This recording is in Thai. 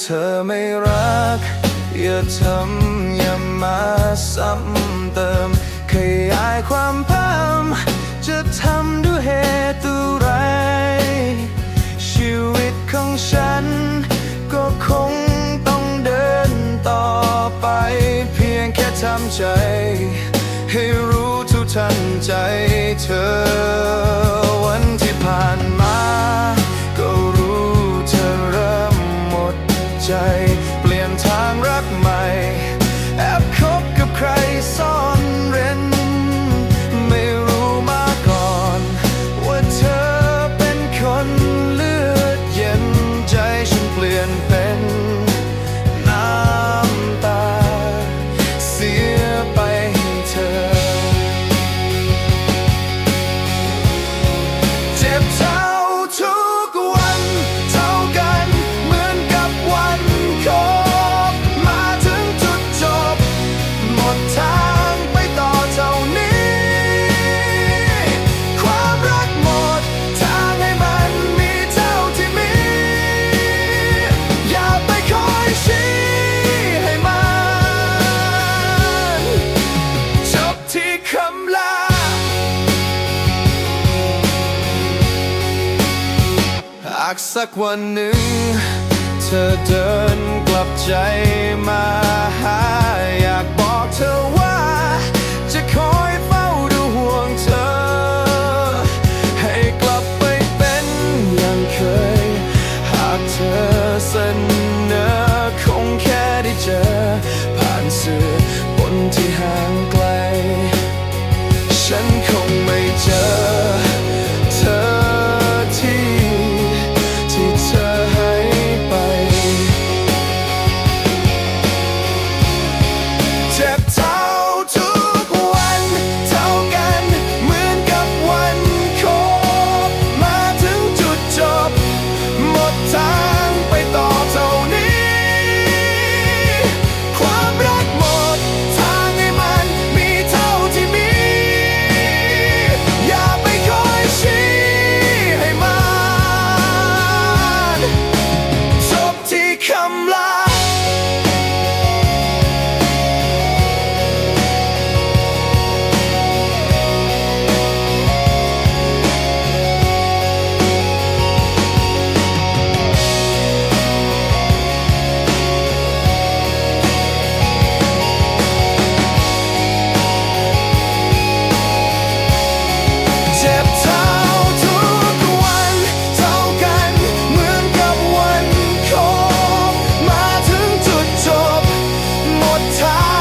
เธอไม่รัก อย่าทำอย่ามาซ้ำเติม ขยายความพามจะทำด้วยเหตุอะไร ชีวิตของฉัน ก็คงต้องเดินต่อไป เพียงแค่ทำใจ ให้รู้ทุกทันใจเธอากสักวันหนึ่ง เธอเดินกลับใจมาหา time.